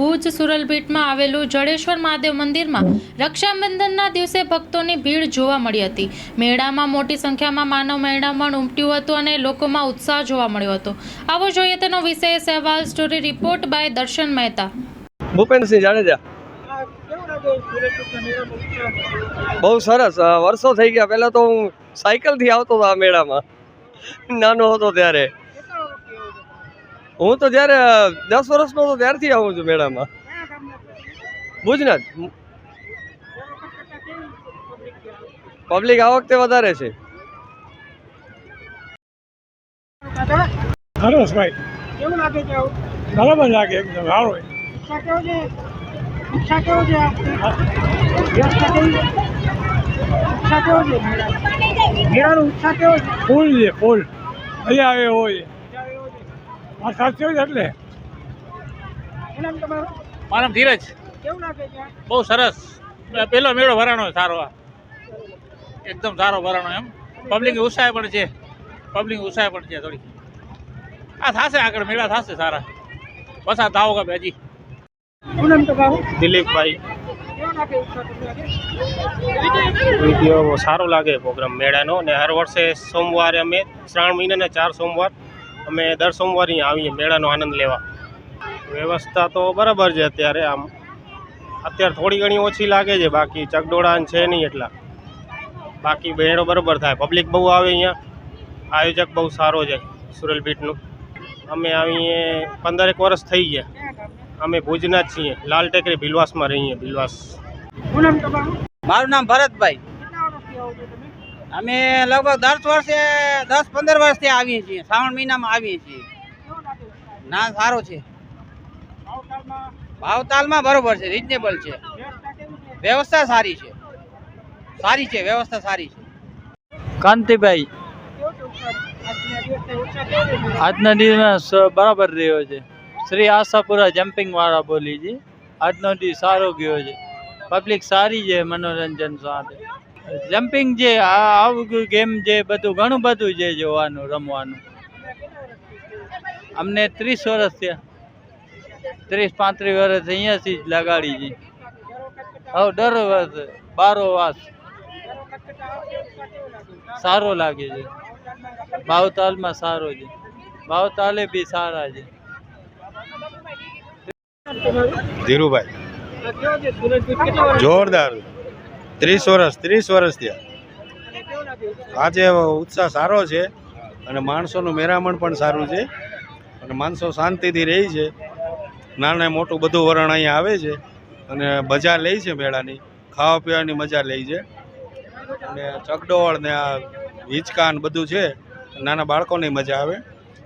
ભુજ સુરલભીટમાં આવેલું જડેશ્વર મહાદેવ મંદિરમાં રક્ષાબંધનના દિવસે ભક્તોની ભીડ જોવા મળી હતી. મેળામાં મોટી સંખ્યામાં માનવ મેળામણ ઉમટ્યું હતું અને લોકોમાં ઉત્સાહ જોવા મળ્યો હતો. આવો જોઈએ તેનો વિશેષ અહેવાલ સ્ટોરી રિપોર્ટ બાય દર્શન મહેતા. ભૂપેન્દ્રસિંહ જાડેજા બહુ સરસ. વર્ષો થઈ ગયા. પહેલાં તો હું સાયકલથી આવતો હતો આ મેળામાં. નાનો હતો ત્યારે. હું તો જ્યારે દસ વર્ષનો હતો ત્યારથી આવું છું મેળામાં. ભુજના જ. પબ્લિક આ વખતે વધારે છે. સરસ ભાઈ. કેવું લાગે છે બરાબર લાગે એકદમ સારું ફૂલ છે ફૂલ. મજા આવે હોય. આ સાચો છે એટલે. શું નામ તમારું? મારું ધીરજ. કેવું લાગે છે? બહુ સરસ. પહેલો મેળો ભરાણો સારો આ. એકદમ સારો ભરાણો એમ. પબ્લિક ઉત્સાહ પણ છે. પબ્લિક ઉત્સાહ પણ છે થોડી. આ થશે આગળ મેળા થશે સારા. પસાર થાવ કે હજી? દિલીપભાઈ. વીડિયો સારો લાગે પ્રોગ્રામ મેળાનો. ને હર વર્ષે સોમવારે અમે શ્રાવણ મહિનાના ચાર સોમવાર અમે દર સોમવારે આવીએ, મેળાનો આનંદ લેવા. વ્યવસ્થા તો બરાબર છે અત્યારે આમ. અત્યારે થોડી ઘણી ઓછી લાગે છે, બાકી ચકડોળા છે નહીં એટલા. બાકી મેળો બરાબર થાય. પબ્લિક બહુ આવે અહીંયા. આયોજક બહુ સારો છે સુરલપીઠનું અમે આવીએ, પંદરેક વર્ષ થઈ ગયા. અમે ભુજના છીએ. લાલ ટેકરી ભીલવાસમાં રહીએ, ભીલવાસ. મારું નામ ભરતભાઈ. અમે લગભગ દસ વર્ષે, દસ પંદર વર્ષથી આવીએ છીએ, શ્રાવણ મહિનામાં આવીએ છીએ. ના, સારો છે. ભાવતાલમાં બરોબર છે રિઝનેબલ છે. વ્યવસ્થા સારી છે. સારી છે, વ્યવસ્થા સારી છે. કાંતિભાઈ, આજના દિવસે ઉત્સાહ કેવો છે મેળાનો? આજના દિવસ બરાબર રહ્યો છે. શ્રી આશાપુરા જમ્પિંગ વાળા બોલી છે. આજનો દિવસ સારો ગયો છે. પબ્લિક સારી છે, મનોરંજન સાથે. જમ્પિંગ જે આવું ગેમ જે બધું, ઘણું બધું છે જોવાનું, રમવાનું. અમને ત્રીસ વર્ષ થયા. ત્રીસ, પાંત્રીસ વર્ષ અહીંયાથી જ લગાડી છે હવે, દર વર્ષ બારો વાસ. સારો લાગે છે. ભાવતાલમાં સારો છે. ભાવતાલે બી સારા છે. ધીરુભાઈ. જોરદાર. ત્રીસ વર્ષ ત્રીસ વર્ષ થયા? આજે ઉત્સાહ સારો છે અને માણસોનું મેરામણ પણ સારું છે અને માણસો શાંતિથી રહે છે. નાના મોટું બધું વરણ અહીંયા આવે છે અને મજા લે છે મેળાની. ખાવા પીવાની મજા લે છે. અને ચકડોળ ને આ હિંચકા ને બધું છે. નાના બાળકોની મજા આવે,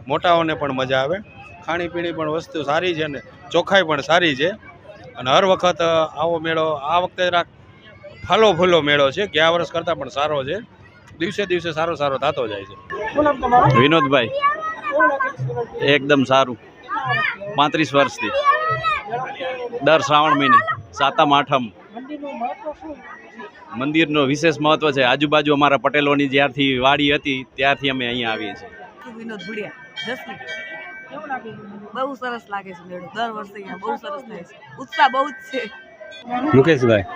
મોટાઓને પણ મજા આવે. ખાણીપીણી પણ વસ્તુ સારી છે ને ચોખ્ખાઈ પણ સારી છે. અને હર વખત આવો મેળો આ વખતે જરાક ફાલો ફૂલો મેળો છે. ગયા વર્ષ કરતાં પણ સારો છે. દિવસે દિવસે સારો સારો થતો જાય છે. વિનોદભાઈ? એકદમ સારું. પાંત્રીસ વર્ષથી? દર શ્રાવણ મહિને. સાતમ આઠમ. મંદિરનું મહત્વ શું છે? મંદિરનો વિશેષ મહત્વ છે. આજુબાજુ અમારા પટેલોની જ્યારથી વાડી હતી ત્યારથી અમે અહીંયા આવીએ છીએ. વિનોદ? બહુ સરસ લાગે છે મેળો. દર વર્ષે અહીંયા બહુ સરસ થાય છે. ઉત્સાહ બહુ જ છે. મુકેશભાઈ.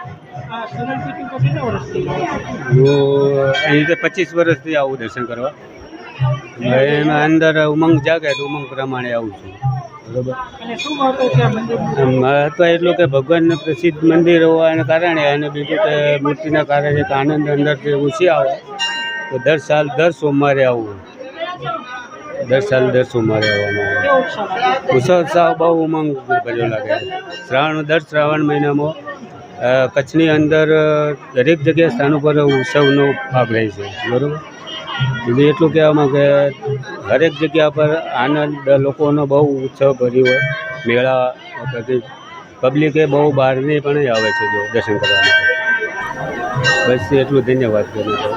હું અહીં રીતે પચીસ વર્ષથી આવું દર્શન કરવા. એમાં અંદર ઉમંગ જાગે તો ઉમંગ પ્રમાણે આવું છું. બરોબર. મહત્વ છે આ મંદિરનું? મહત્વ એટલું કે ભગવાનનું પ્રસિદ્ધ મંદિર હોવાને કારણે અને બીજું કે મૂર્તિના કારણે કે આનંદ અંદરથી ઊંચી આવે. તો દર સાલ દર સોમવારે આવવું દર સાલ દર સોમવારે આવવાનું આવે. કેવો ઉત્સાહ લાગે ઉત્સવ બહુ ઉમંગ ભર્યો લાગે શ્રાવણ દર શ્રાવણ મહિનામાં કચ્છની અંદર દરેક જગ્યાએ સ્થાન ઉપર ઉત્સવનો ભાગ રહે છે. બરાબર? બીજું એટલું કહેવામાં કે દરેક જગ્યા પર આનંદ લોકોનો બહુ ઉત્સવ ભર્યો હોય. મેળા પછી પબ્લિકે બહુ બહારની પણ આવે છે જો દર્શન કરવા માટે. બસ એટલું ધન્યવાદ કરું છું.